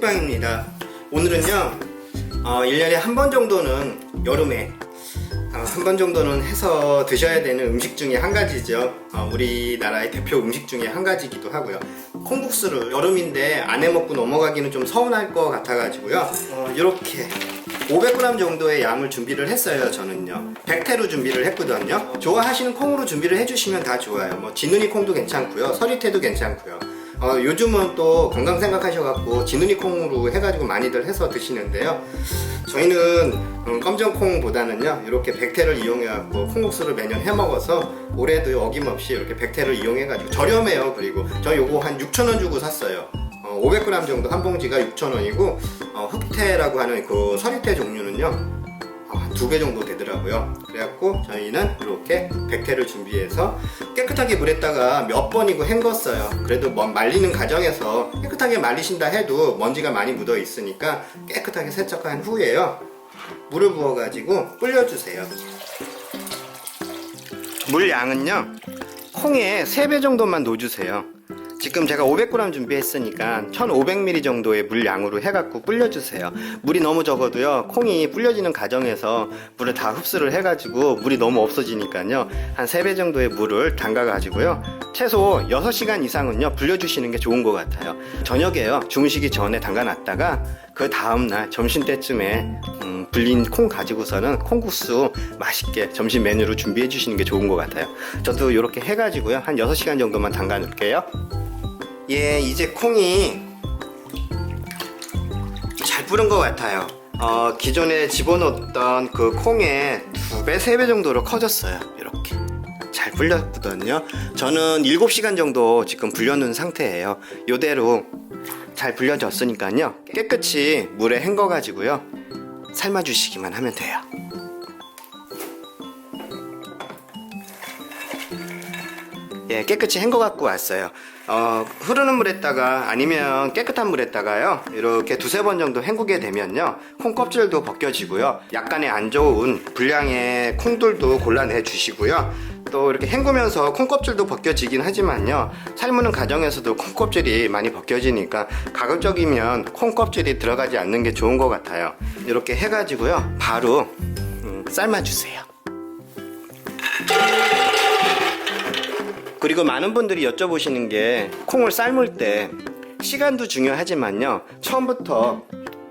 찐빵입니다. 오늘은요, 어, 1년에 한 번 정도는 여름에 어, 한 번 정도는 해서 드셔야 되는 음식 중에 한 가지죠. 어, 우리나라의 대표 음식 중에 한 가지이기도 하고요. 콩국수를 여름인데 안 해 먹고 넘어가기는 좀 서운할 것 같아가지고요. 어, 이렇게 500g 정도의 양을 준비를 했어요. 저는요. 백태로 준비를 했거든요. 좋아하시는 콩으로 준비를 해주시면 다 좋아요. 뭐 진눈이 콩도 괜찮고요. 서리태도 괜찮고요. 어, 요즘은 또 건강 생각하셔갖고 진눈이 콩으로 해가지고 많이들 해서 드시는데요. 저희는 음, 검정콩보다는요 이렇게 백태를 이용해갖고 콩국수를 매년 해먹어서 올해도 어김없이 이렇게 백태를 이용해가지고 저렴해요. 그리고 저 요거 한 6,000원 주고 샀어요. 어, 500g 정도 한 봉지가 6,000원이고 어, 흑태라고 하는 그 서리태 종류는요 두 배 정도 되더라고요. 그래갖고 저희는 이렇게 백태를 준비해서 깨끗하게 물에다가 몇 번이고 헹궜어요. 그래도 뭐 말리는 과정에서 깨끗하게 말리신다 해도 먼지가 많이 묻어 있으니까 깨끗하게 세척한 후에요. 물을 부어가지고 불려주세요. 물 양은요, 콩에 3배 정도만 넣어주세요. 지금 제가 500g 준비했으니까 1500ml 정도의 물 양으로 해갖고 불려주세요. 물이 너무 적어도요, 콩이 불려지는 과정에서 물을 다 흡수를 해가지고 물이 너무 없어지니까요, 한 3배 정도의 물을 담가가지고요, 최소 6시간 이상은요, 불려주시는 게 좋은 것 같아요. 저녁에요, 주무시기 전에 담가놨다가 그 다음날 점심때쯤에 음, 불린 콩 가지고서는 콩국수 맛있게 점심 메뉴로 준비해 주시는 게 좋은 것 같아요. 저도 이렇게 해가지고요, 한 6시간 정도만 담가 놓을게요. 예, 이제 콩이 잘 뿌른 것 같아요. 어, 기존에 집어넣었던 그 콩의 두 배, 세배 정도로 커졌어요. 이렇게. 잘 불렸거든요. 저는 7시간 정도 지금 불려놓은 상태예요. 요대로 잘 불려졌으니까요. 깨끗이 물에 헹궈가지고요. 삶아주시기만 하면 돼요. 예, 깨끗이 헹궈 갖고 왔어요. 어, 흐르는 물에다가 아니면 깨끗한 물에다가요. 이렇게 두세 번 정도 헹구게 되면요. 콩 껍질도 벗겨지고요. 약간의 안 좋은 불량의 콩들도 골라내 주시고요. 또 이렇게 헹구면서 콩 껍질도 벗겨지긴 하지만요. 삶는 과정에서도 콩 껍질이 많이 벗겨지니까 가급적이면 콩 껍질이 들어가지 않는 게 좋은 것 같아요. 이렇게 해가지고요. 바로 음, 삶아주세요. 그리고 많은 분들이 여쭤보시는 게 콩을 삶을 때 시간도 중요하지만요. 처음부터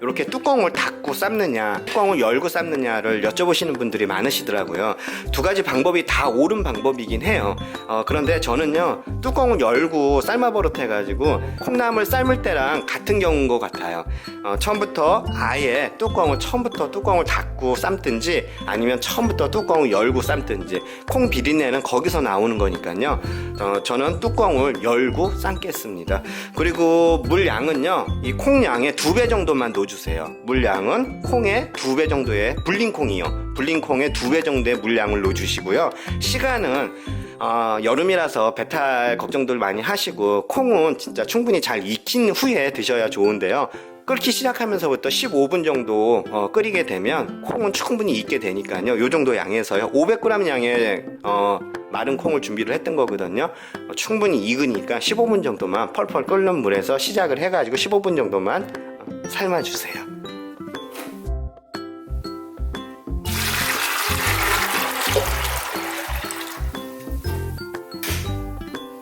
이렇게 뚜껑을 닫고 삶느냐, 뚜껑을 열고 삶느냐를 여쭤보시는 분들이 많으시더라고요. 두 가지 방법이 다 옳은 방법이긴 해요. 어, 그런데 저는요, 뚜껑을 열고 삶아버릇 해가지고 콩나물 삶을 때랑 같은 경우인 것 같아요. 어, 처음부터 아예 뚜껑을 처음부터 뚜껑을 닫고 삶든지 아니면 처음부터 뚜껑을 열고 삶든지 콩 비린내는 거기서 나오는 거니까요. 어, 저는 뚜껑을 열고 삶겠습니다. 그리고 물 양은요, 이 콩 양의 두 배 정도만 넣어주세요. 물 양은 콩의 두배 정도의 불린 콩이요. 불린 콩의 두배 정도의 물량을 넣어주시고요. 시간은 어, 여름이라서 배탈 걱정들 많이 하시고 콩은 진짜 충분히 잘 익힌 후에 드셔야 좋은데요. 끓기 시작하면서부터 15분 정도 어, 끓이게 되면 콩은 충분히 익게 되니까요. 요 정도 양에서요. 500g 양의 어, 마른 콩을 준비를 했던 거거든요. 어, 충분히 익으니까 15분 정도만 펄펄 끓는 물에서 시작을 해가지고 15분 정도만 어, 삶아주세요.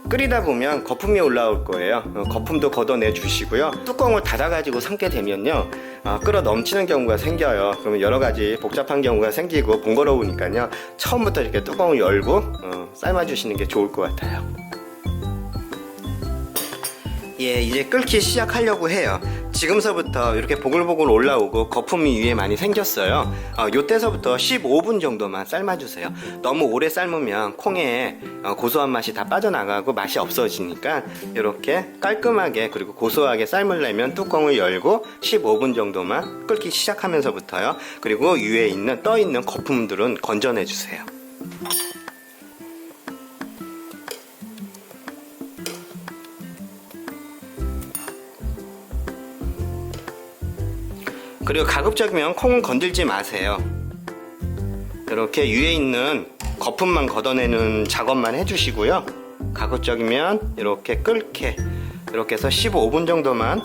끓이다 보면 거품이 올라올 거예요. 어, 거품도 걷어내 주시고요. 뚜껑을 닫아가지고 삶게 되면요. 어, 끓어 넘치는 경우가 생겨요. 그러면 여러 가지 복잡한 경우가 생기고 번거로우니까요. 처음부터 이렇게 뚜껑을 열고 어, 삶아주시는 게 좋을 것 같아요. 예, 이제 끓기 시작하려고 해요. 지금서부터 이렇게 보글보글 올라오고 거품이 위에 많이 생겼어요. 어, 요때서부터 15분 정도만 삶아주세요. 너무 오래 삶으면 콩에 어, 고소한 맛이 다 빠져나가고 맛이 없어지니까 이렇게 깔끔하게 그리고 고소하게 삶으려면 뚜껑을 열고 15분 정도만 끓기 시작하면서부터요. 그리고 위에 있는 떠 있는 거품들은 건져내 주세요. 그리고 가급적이면 콩은 건들지 마세요. 이렇게 위에 있는 거품만 걷어내는 작업만 해주시고요. 가급적이면 이렇게 끓게 이렇게 해서 15분 정도만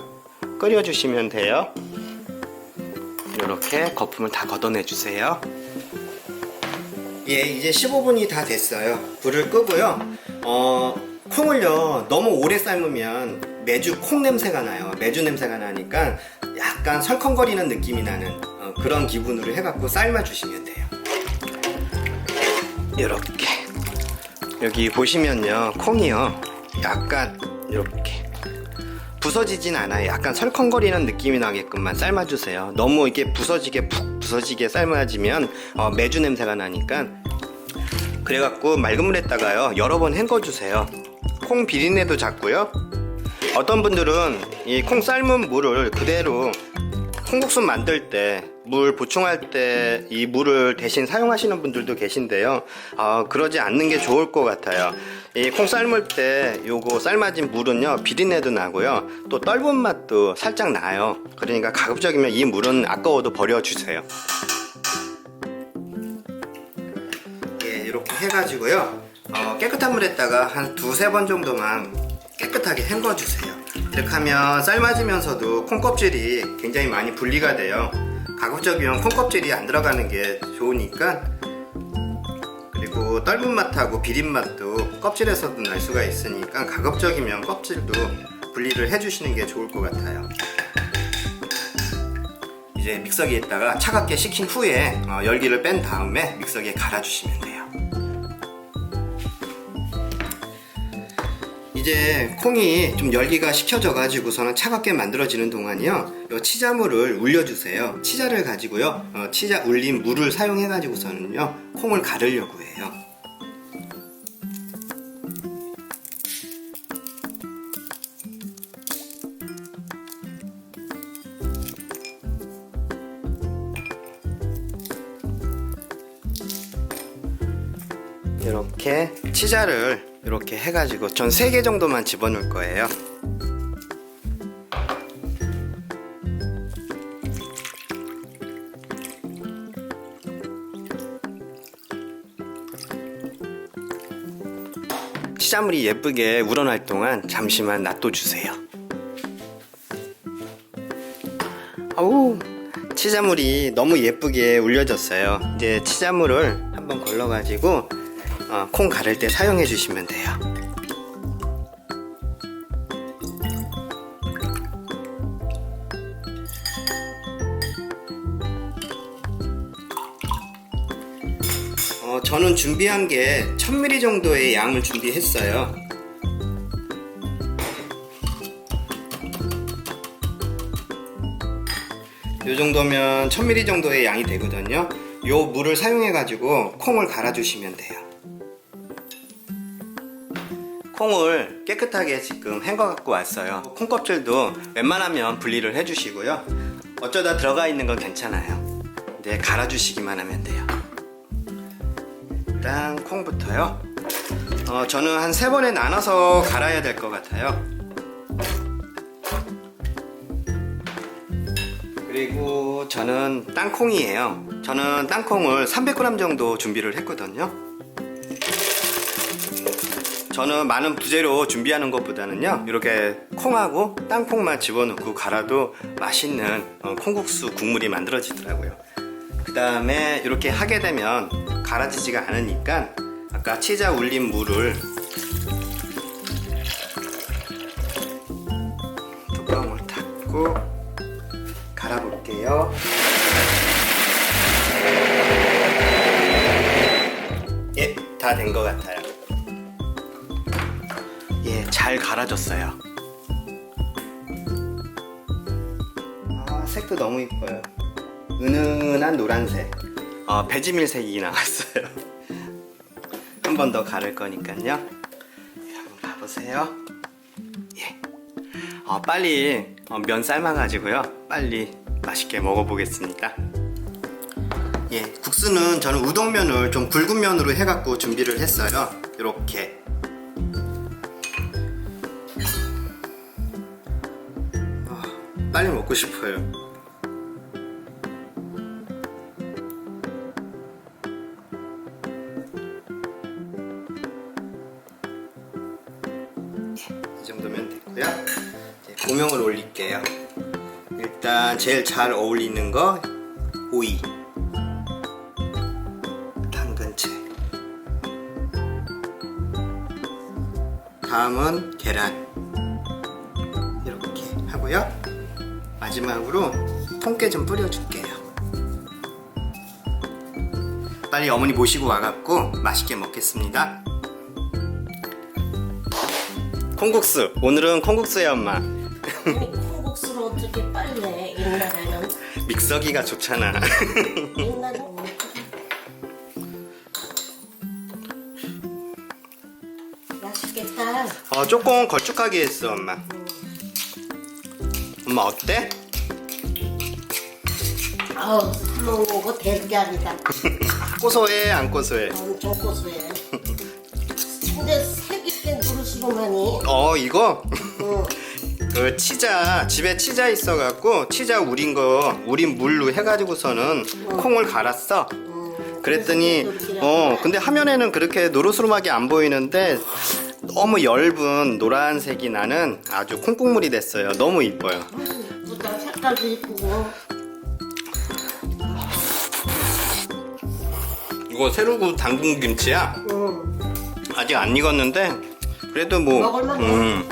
끓여주시면 돼요. 이렇게 거품을 다 걷어내 주세요. 예, 이제 15분이 다 됐어요. 불을 끄고요. 어, 콩을요, 너무 오래 삶으면 매주 콩 냄새가 나요. 매주 냄새가 나니까 약간 설컹거리는 느낌이 나는 어, 그런 기분으로 해갖고 삶아주시면 돼요. 이렇게. 여기 보시면요, 콩이요. 약간 이렇게. 부서지진 않아요. 약간 설컹거리는 느낌이 나게끔만 삶아주세요. 너무 이게 부서지게 푹 부서지게 삶아지면 어, 매주 냄새가 나니까 그래갖고 맑은 물에다가요 여러 번 헹궈주세요. 콩 비린내도 잡고요. 어떤 분들은 이 콩 삶은 물을 그대로 콩국수 만들 때 물 보충할 때 이 물을 대신 사용하시는 분들도 계신데요. 아, 그러지 않는 게 좋을 것 같아요. 이 콩 삶을 때 요거 삶아진 물은요 비린내도 나고요 또 떫은 맛도 살짝 나요. 그러니까 가급적이면 이 물은 아까워도 버려주세요. 예, 이렇게 해가지고요. 어, 깨끗한 물에다가 한 두세 번 정도만 깨끗하게 헹궈주세요. 이렇게 하면 삶아지면서도 콩껍질이 굉장히 많이 분리가 돼요. 가급적이면 콩껍질이 안 들어가는 게 좋으니까 그리고 떫은 맛하고 비린 맛도 껍질에서도 날 수가 있으니까 가급적이면 껍질도 분리를 해주시는 게 좋을 것 같아요. 이제 믹서기에다가 차갑게 식힌 후에 어, 열기를 뺀 다음에 믹서기에 갈아주시면 돼요. 이제 콩이 좀 열기가 식혀져 가지고서는 차갑게 만들어지는 동안이요. 요 치자물을 울려주세요. 치자를 가지고요. 어, 치자 울린 물을 사용해 가지고서는요. 콩을 가르려고 해요. 이렇게 치자를 이렇게 해가지고 전 3개 정도만 집어넣을 거예요. 치자물이 예쁘게 우러날 동안 잠시만 놔둬주세요. 아우 치자물이 너무 예쁘게 울려졌어요. 이제 치자물을 한번 걸러가지고 어, 콩 가를 때 사용해 주시면 돼요. 어, 저는 준비한 게 1000ml 정도의 양을 준비했어요. 이 정도면 1000ml 정도의 양이 되거든요. 요 물을 사용해 가지고 콩을 갈아 주시면 돼요. 콩을 깨끗하게 지금 헹궈 갖고 왔어요. 콩 껍질도 웬만하면 분리를 해 주시고요. 어쩌다 들어가 있는 건 괜찮아요. 근데 갈아 주시기만 하면 돼요. 일단 콩부터요. 어, 저는 한 세 번에 나눠서 갈아야 될 것 같아요. 그리고 저는 땅콩이에요. 저는 땅콩을 300g 정도 준비를 했거든요. 저는 많은 부재료 준비하는 것보다는요 이렇게 콩하고 땅콩만 집어넣고 갈아도 맛있는 어, 콩국수 국물이 만들어지더라고요. 그 다음에 이렇게 하게 되면 갈아지지가 않으니까 아까 치자 울린 물을 뚜껑을 닫고 갈아볼게요. 예, 다 된 것 같아요. 예, 잘 갈아졌어요. 아, 색도 너무 이뻐요. 은은한 노란색. 어, 배지밀색이 나왔어요. 한 번 더 가를 거니까요. 예, 한번 가보세요. 예. 어, 빨리 어, 면 삶아가지고요. 빨리 맛있게 먹어보겠습니다. 예, 국수는 저는 우동면을 좀 굵은 면으로 해갖고 준비를 했어요. 이렇게. 빨리 먹고 싶어요. 이 정도면 됐고요. 조명을 올릴게요. 일단 제일 잘 어울리는 거 오이, 당근채. 다음은 계란. 이렇게 하고요. 마지막으로 통깨 좀 뿌려줄게요. 빨리 어머니 모시고 와갖고 맛있게 먹겠습니다. 콩국수. 오늘은 콩국수야 엄마. 콩국수를 어떻게 빨리 해 옛날에는 믹서기가 좋잖아. 옛날에는 맛있겠다 어 조금 걸쭉하게 했어 엄마. 엄마 어때? 아우 거 대가리다 고소해 안 고소해? 엄청 고소해 근데 색있게 누르시고만이 어 이거 응. 그 치자 집에 치자 있어갖고 치자 우린 거 우린 물로 해가지고서는 콩을 갈았어. 응. 그랬더니 그래서 어 근데 화면에는 그렇게 노르스름하게 안 보이는데 너무 엷은 노란색이 나는 아주 콩국물이 됐어요. 너무 이뻐요. 이쁘다 색깔도 이쁘고 이거 새로 구운 당근 김치야. 응. 아직 안 익었는데 그래도 뭐 먹을만 해. 음.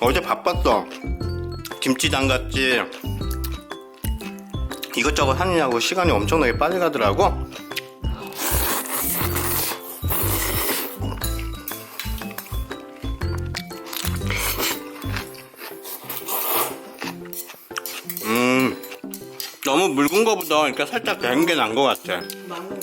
어제 바빴어 김치 담갔지 이것저것 하느냐고 시간이 엄청나게 빨리 가더라고. 음 너무 묽은 거보다 그러니까 살짝 된 게난거 같아. 마늘